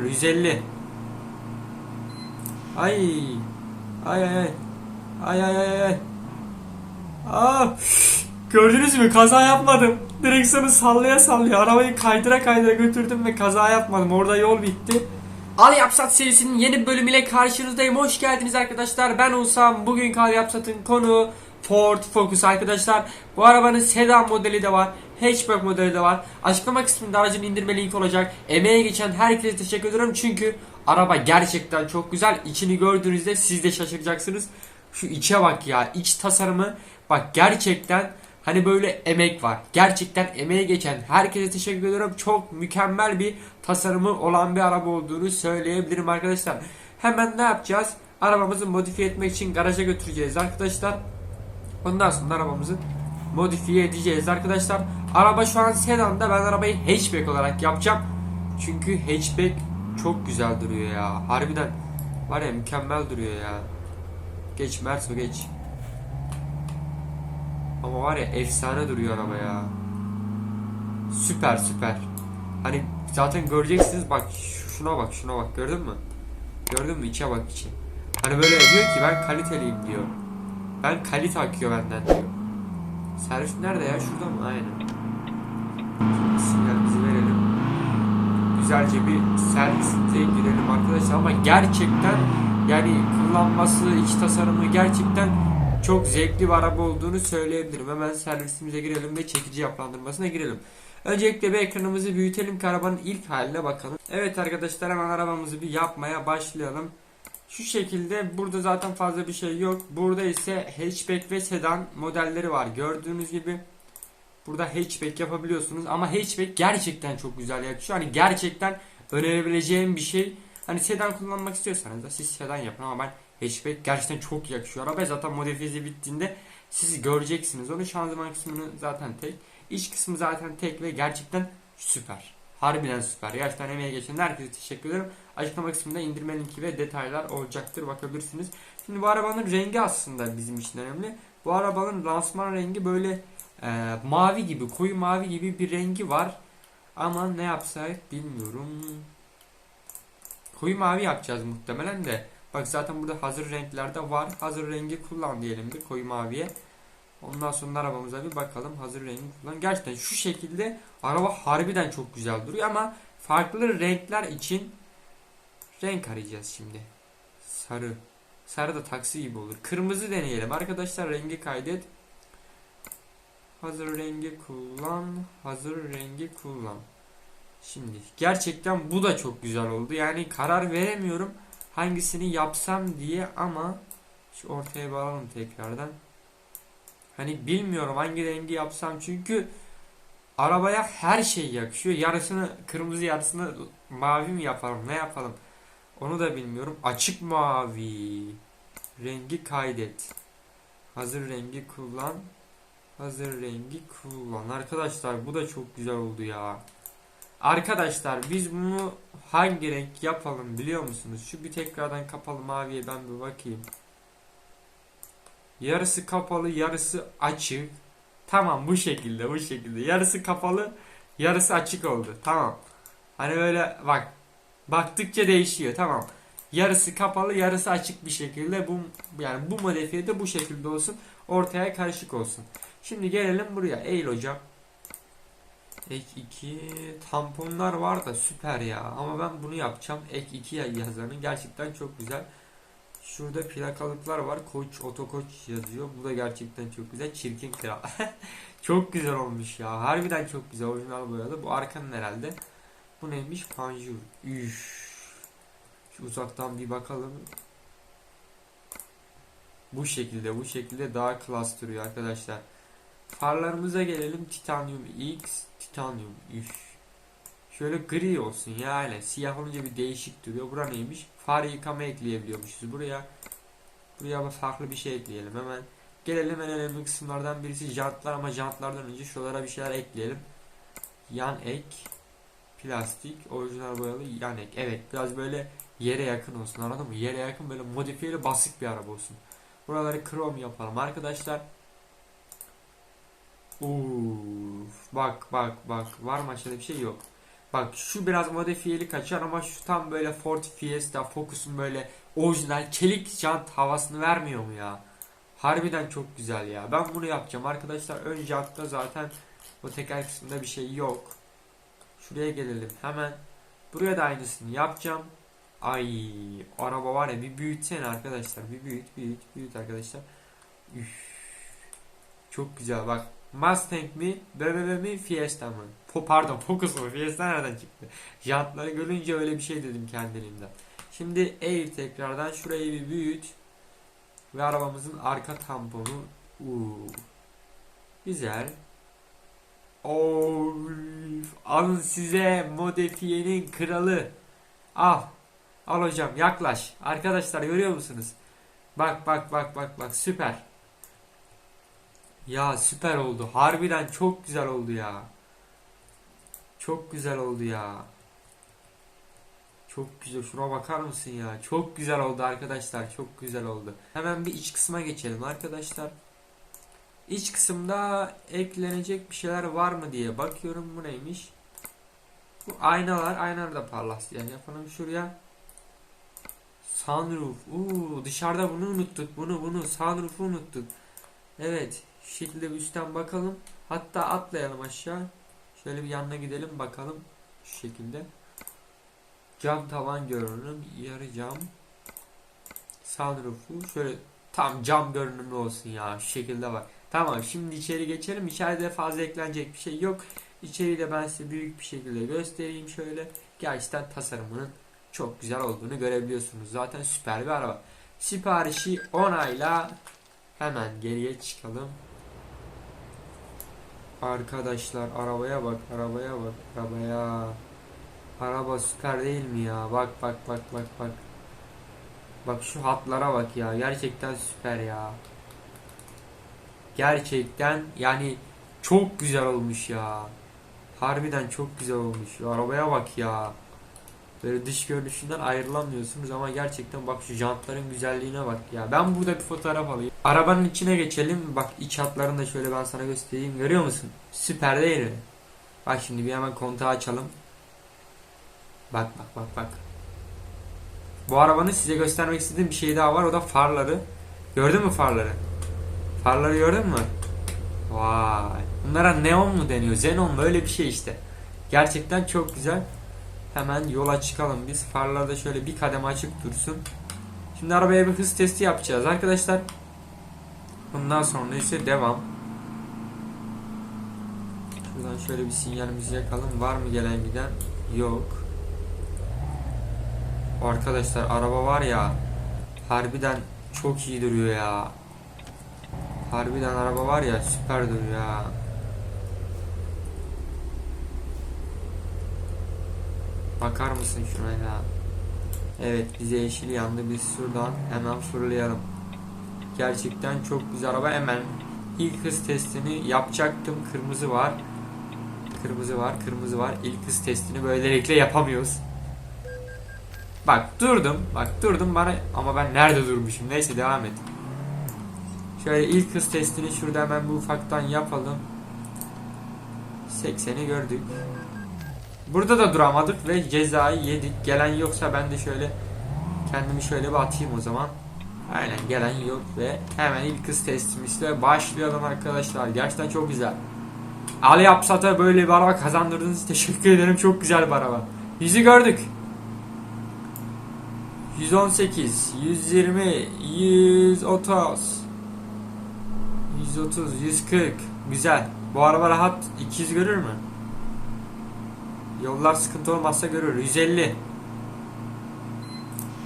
150. Ay. Ay ay ay. Ay ay ay ay. Aa, gördünüz mü? Kaza yapmadım. Direksiyonu sallaya sallaya arabayı kaydıra kaydıra götürdüm ve kaza yapmadım. Orada yol bitti. Al Yapsat serisinin yeni bölümüyle karşınızdayım. Hoş geldiniz arkadaşlar. Ben Uğuzhan. Bugün Al Yapsat'ın konu Ford Focus arkadaşlar. Bu arabanın sedan modeli de var. Hatchback modeli de var. Açıklama kısmında aracın indirme linki olacak. Emeğe geçen herkese teşekkür ederim. Çünkü araba gerçekten çok güzel. İçini gördüğünüzde siz de şaşıracaksınız. Şu içe bak ya. iç tasarımı bak gerçekten hani böyle emek var. Gerçekten emeğe geçen herkese teşekkür ediyorum. Çok mükemmel bir tasarımı olan bir araba olduğunu söyleyebilirim arkadaşlar. Hemen ne yapacağız? Arabamızı modifiye etmek için garaja götüreceğiz arkadaşlar. Ondan sonra arabamızı modifiye edeceğiz arkadaşlar. Araba şu an sedanda ben arabayı hatchback olarak yapacağım. Çünkü hatchback çok güzel duruyor ya. Harbiden var ya mükemmel duruyor ya. Geç Merso geç. Ama var ya efsane duruyor araba ya. Süper süper. Hani zaten göreceksiniz bak şuna bak şuna bak gördün mü? Gördün mü içe bak içe. Hani böyle diyor ki ben kaliteliyim diyor. Ben kalite akıyor benden diyor. Servis nerede ya? Şurada mı? Aynen. Sinyalimizi verelim. Güzelce bir servise girelim arkadaşlar ama gerçekten yani kullanması, iç tasarımı gerçekten çok zevkli bir araba olduğunu söyleyebilirim. Hemen servisimize girelim ve çekici yapılandırmasına girelim. Öncelikle bir ekranımızı büyütelim ki arabanın ilk haline bakalım. Evet arkadaşlar hemen arabamızı bir yapmaya başlayalım. Şu şekilde burada zaten fazla bir şey yok. Burada ise hatchback ve sedan modelleri var. Gördüğünüz gibi burada hatchback yapabiliyorsunuz ama hatchback gerçekten çok güzel yakışıyor. Hani gerçekten önerebileceğim bir şey. Hani sedan kullanmak istiyorsanız da siz sedan yapın ama ben hatchback gerçekten çok yakışıyor. Araba zaten modifiyesi bittiğinde siz göreceksiniz. Onun şanzıman kısmını zaten tek. İç kısmı zaten tek ve gerçekten süper. Harbiden süper. Gerçekten emeğe geçen herkese teşekkür ederim. Açıklama kısmında indirme linki ve detaylar olacaktır. Bakabilirsiniz. Şimdi bu arabanın rengi aslında bizim için önemli. Bu arabanın lansman rengi böyle e, mavi gibi, koyu mavi gibi bir rengi var. Ama ne yapsak bilmiyorum. Koyu mavi yapacağız muhtemelen de. Bak zaten burada hazır renklerde var. Hazır rengi kullan diyelim bir koyu maviye. Ondan sonra arabamıza bir bakalım. Hazır rengi kullan. Gerçekten şu şekilde araba harbiden çok güzel duruyor ama farklı renkler için renk arayacağız şimdi. Sarı. Sarı da taksi gibi olur. Kırmızı deneyelim. Arkadaşlar rengi kaydet. Hazır rengi kullan. Hazır rengi kullan. Şimdi gerçekten bu da çok güzel oldu. Yani karar veremiyorum hangisini yapsam diye ama şu ortaya bağlayalım tekrardan. Hani bilmiyorum hangi rengi yapsam çünkü arabaya her şey yakışıyor. Yarısını kırmızı yarısını mavi mi yapalım ne yapalım onu da bilmiyorum. Açık mavi rengi kaydet. Hazır rengi kullan. Hazır rengi kullan. Arkadaşlar bu da çok güzel oldu ya. Arkadaşlar biz bunu hangi renk yapalım biliyor musunuz? Şu bir tekrardan kapalı maviye ben bir bakayım. Yarısı kapalı, yarısı açık. Tamam bu şekilde, bu şekilde. Yarısı kapalı, yarısı açık oldu. Tamam. Hani böyle bak. Baktıkça değişiyor. Tamam. Yarısı kapalı, yarısı açık bir şekilde. Bu yani bu modifiye de bu şekilde olsun. Ortaya karışık olsun. Şimdi gelelim buraya. Eğil hocam. Ek 2 tamponlar var da süper ya. Ama ben bunu yapacağım. Ek 2 yazanı gerçekten çok güzel. Şurada plakalıklar var. Koç, otokoç yazıyor. Bu da gerçekten çok güzel. Çirkin kral. çok güzel olmuş ya. Harbiden çok güzel. Orijinal boyalı. Bu arkanın herhalde. Bu neymiş? Panjur. Üf. Şu uzaktan bir bakalım. Bu şekilde, bu şekilde daha klas duruyor arkadaşlar. Farlarımıza gelelim. Titanium X, Titanium. Üf. Şöyle gri olsun yani. Siyah olunca bir değişik duruyor. Bura neymiş? Far yıkama ekleyebiliyormuşuz. Buraya buraya farklı bir şey ekleyelim hemen. Gelelim en önemli kısımlardan birisi jantlar ama jantlardan önce şuralara bir şeyler ekleyelim. Yan ek plastik orijinal boyalı yan ek. Evet biraz böyle yere yakın olsun anladın mı? Yere yakın böyle modifiyeli basık bir araba olsun. Buraları krom yapalım arkadaşlar. Uf, bak bak bak var mı aşağıda bir şey yok. Bak şu biraz modifiyeli kaçar ama şu tam böyle Ford Fiesta Focus'un böyle orijinal çelik jant havasını vermiyor mu ya? Harbiden çok güzel ya. Ben bunu yapacağım arkadaşlar. Ön jantta zaten o teker kısmında bir şey yok. Şuraya gelelim hemen. Buraya da aynısını yapacağım. Ay araba var ya bir büyütsene arkadaşlar. Bir büyüt büyüt büyüt arkadaşlar. Üf. Çok güzel bak. Mustang mi? BMW mi? Fiesta mı? Po pardon Focus mu? Fiesta nereden çıktı? Jantları görünce öyle bir şey dedim kendiliğimden. Şimdi eğil tekrardan şurayı bir büyüt. Ve arabamızın arka tamponu. Uuu. Güzel. Of, alın size modifiyenin kralı. Al. Al hocam yaklaş. Arkadaşlar görüyor musunuz? Bak bak bak bak bak süper. Ya süper oldu. Harbiden çok güzel oldu ya. Çok güzel oldu ya. Çok güzel. Şuna bakar mısın ya? Çok güzel oldu arkadaşlar. Çok güzel oldu. Hemen bir iç kısma geçelim arkadaşlar. İç kısımda eklenecek bir şeyler var mı diye bakıyorum. Bu neymiş? Bu aynalar. Aynalar da parlak. Yani yapalım şuraya. Sunroof. Uuu dışarıda bunu unuttuk. Bunu bunu. Sunroof'u unuttuk. Evet. Şu şekilde üstten bakalım. Hatta atlayalım aşağı. Şöyle bir yanına gidelim bakalım. Şu şekilde. Cam tavan görünüm. Yarı cam. Sunroof'u şöyle tam cam görünümlü olsun ya. Şu şekilde bak. Tamam şimdi içeri geçelim. İçeride fazla eklenecek bir şey yok. İçeriği de ben size büyük bir şekilde göstereyim şöyle. Gerçekten tasarımının çok güzel olduğunu görebiliyorsunuz. Zaten süper bir araba. Siparişi onayla hemen geriye çıkalım. Arkadaşlar arabaya bak, arabaya bak, arabaya. Araba süper değil mi ya? Bak bak bak bak bak. Bak şu hatlara bak ya. Gerçekten süper ya. Gerçekten yani çok güzel olmuş ya. Harbiden çok güzel olmuş. Arabaya bak ya. Böyle dış görünüşünden ayrılamıyorsunuz ama gerçekten bak şu jantların güzelliğine bak ya. Ben burada bir fotoğraf alayım. Arabanın içine geçelim. Bak iç hatlarını da şöyle ben sana göstereyim. Görüyor musun? Süper değil mi? Bak şimdi bir hemen kontağı açalım. Bak bak bak bak. Bu arabanın size göstermek istediğim bir şey daha var. O da farları. Gördün mü farları? Farları gördün mü? Vay. Bunlara neon mu deniyor? Xenon mu? Öyle bir şey işte. Gerçekten çok güzel. Hemen yola çıkalım biz. Farlar da şöyle bir kademe açık dursun. Şimdi arabaya bir hız testi yapacağız arkadaşlar. Bundan sonra ise devam. Şuradan şöyle bir sinyalimizi yakalım. Var mı gelen giden? Yok. Arkadaşlar araba var ya harbiden çok iyi duruyor ya. Harbiden araba var ya süper duruyor ya. Bakar mısın şuna ya? Evet bize yeşil yandı. Biz şuradan hemen fırlayalım. Gerçekten çok güzel araba. Hemen ilk hız testini yapacaktım. Kırmızı var. Kırmızı var. Kırmızı var. İlk hız testini böylelikle yapamıyoruz. Bak durdum. Bak durdum bana ama ben nerede durmuşum? Neyse devam et. Şöyle ilk hız testini şurada hemen bu ufaktan yapalım. 80'i gördük. Burada da duramadık ve cezayı yedik. Gelen yoksa ben de şöyle kendimi şöyle bir atayım o zaman. Aynen gelen yok ve hemen ilk hız testimizle başlayalım arkadaşlar. Gerçekten çok güzel. Ali Apsat'a böyle bir araba kazandırdığınız için teşekkür ederim. Çok güzel bir araba. Yüzü gördük. 118, 120, 130, 130, 140. Güzel. Bu araba rahat 200 görür mü? Yollar sıkıntı olmazsa görür. 150.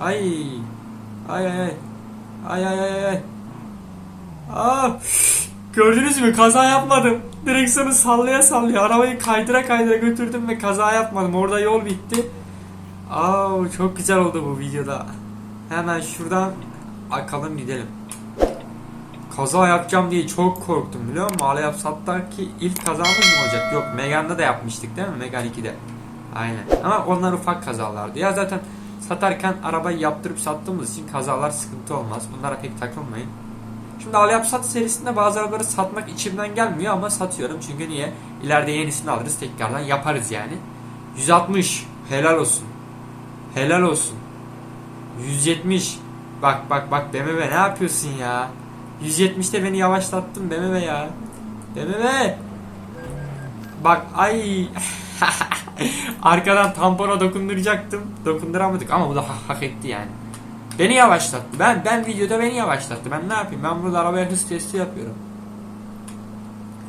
Ay. Ay ay ay. Ay ay ay ay. Aa, gördünüz mü? Kaza yapmadım. Direksiyonu sallaya sallaya arabayı kaydıra kaydıra götürdüm ve kaza yapmadım. Orada yol bitti. Aa, çok güzel oldu bu videoda. Hemen şuradan akalım gidelim. Kaza yapacağım diye çok korktum biliyor musun? Ale Yapsat'taki ilk kazamız mı olacak? Yok Megane'da da yapmıştık değil mi? Megane 2'de. Aynen. Ama onlar ufak kazalardı. Ya zaten satarken arabayı yaptırıp sattığımız için kazalar sıkıntı olmaz. Bunlara pek takılmayın. Şimdi Ale Yapsat serisinde bazı arabaları satmak içimden gelmiyor ama satıyorum. Çünkü niye? İleride yenisini alırız tekrardan yaparız yani. 160. Helal olsun. Helal olsun. 170. Bak bak bak BMW ne yapıyorsun ya? 170'te beni yavaşlattın BMW ya. BMW. Bak ay. Arkadan tampona dokunduracaktım. Dokunduramadık ama bu da ha- hak etti yani. Beni yavaşlattı. Ben ben videoda beni yavaşlattı. Ben ne yapayım? Ben burada arabaya hız testi yapıyorum.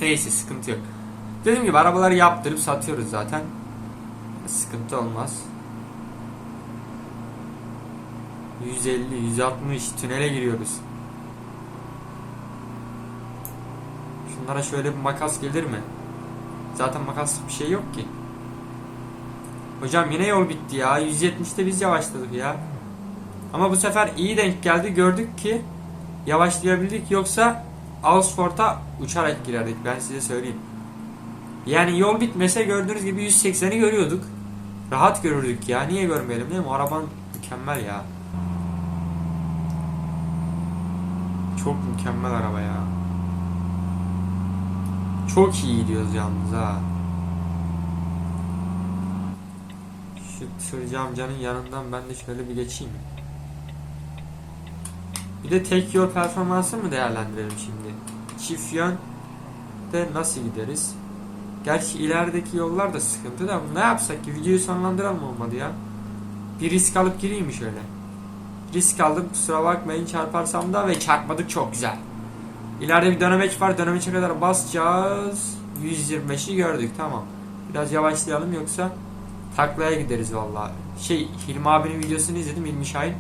Neyse sıkıntı yok. Dediğim gibi arabaları yaptırıp satıyoruz zaten. Sıkıntı olmaz. 150, 160 tünele giriyoruz. Şunlara şöyle bir makas gelir mi? Zaten makaslık bir şey yok ki. Hocam yine yol bitti ya. 170'te biz yavaşladık ya. Ama bu sefer iyi denk geldi. Gördük ki yavaşlayabildik. Yoksa Ausfort'a uçarak girerdik. Ben size söyleyeyim. Yani yol bitmese gördüğünüz gibi 180'i görüyorduk. Rahat görürdük ya. Niye görmeyelim değil mi? Araban mükemmel ya. Çok mükemmel araba ya. Çok iyi gidiyoruz yalnız ha. Şu tırcı amcanın yanından ben de şöyle bir geçeyim. Bir de tek yol performansı mı değerlendirelim şimdi? Çift yön de nasıl gideriz? Gerçi ilerideki yollar da sıkıntı da ne yapsak ki videoyu sonlandıralım olmadı ya. Bir risk alıp gireyim mi şöyle? Risk aldım kusura bakmayın çarparsam da ve çarpmadık çok güzel. İleride bir dönemeç var dönemeçe kadar basacağız. 125'i gördük tamam. Biraz yavaşlayalım yoksa taklaya gideriz vallahi. Şey Hilmi abinin videosunu izledim Hilmi Şahin.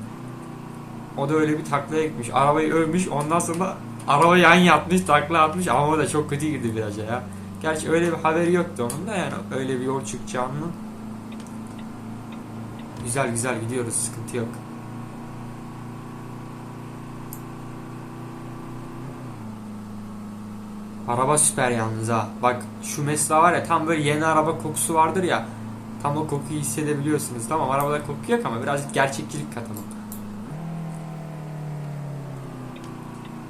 O da öyle bir taklaya gitmiş. Arabayı övmüş ondan sonra araba yan yatmış takla atmış ama o da çok kötü girdi viraja ya. Gerçi öyle bir haberi yoktu onun da yani öyle bir yol çıkacağını. Güzel güzel gidiyoruz sıkıntı yok. Araba süper yalnız ha. Bak şu mesela var ya tam böyle yeni araba kokusu vardır ya. Tam o kokuyu hissedebiliyorsunuz. Tamam arabada koku yok ama birazcık gerçekçilik katalım.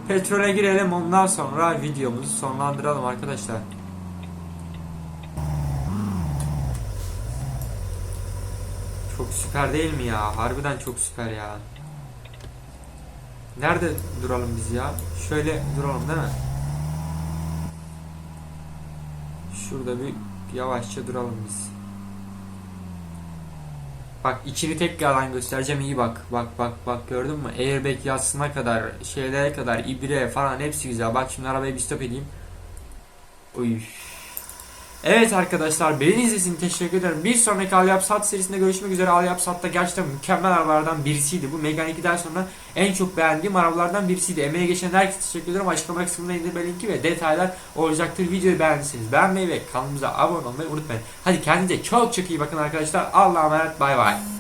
Petrole girelim ondan sonra videomuzu sonlandıralım arkadaşlar. Çok süper değil mi ya? Harbiden çok süper ya. Nerede duralım biz ya? Şöyle duralım değil mi? Şurada bir yavaşça duralım biz. Bak içini tekrardan göstereceğim iyi bak. Bak bak bak gördün mü? Airbag yatsına kadar, şeylere kadar, ibre falan hepsi güzel. Bak şimdi arabayı bir stop edeyim. Uy. Evet arkadaşlar beni izlediğiniz teşekkür ederim. Bir sonraki Al Yap Sat serisinde görüşmek üzere. Al Yap Sat'ta gerçekten mükemmel arabalardan birisiydi. Bu Megane 2'den sonra en çok beğendiğim arabalardan birisiydi. Emeğe geçen herkese teşekkür ederim. Açıklama kısmında indirme linki ve detaylar olacaktır. Videoyu beğendiyseniz beğenmeyi ve kanalımıza abone olmayı unutmayın. Hadi kendinize çok çok iyi bakın arkadaşlar. Allah'a emanet bay bay.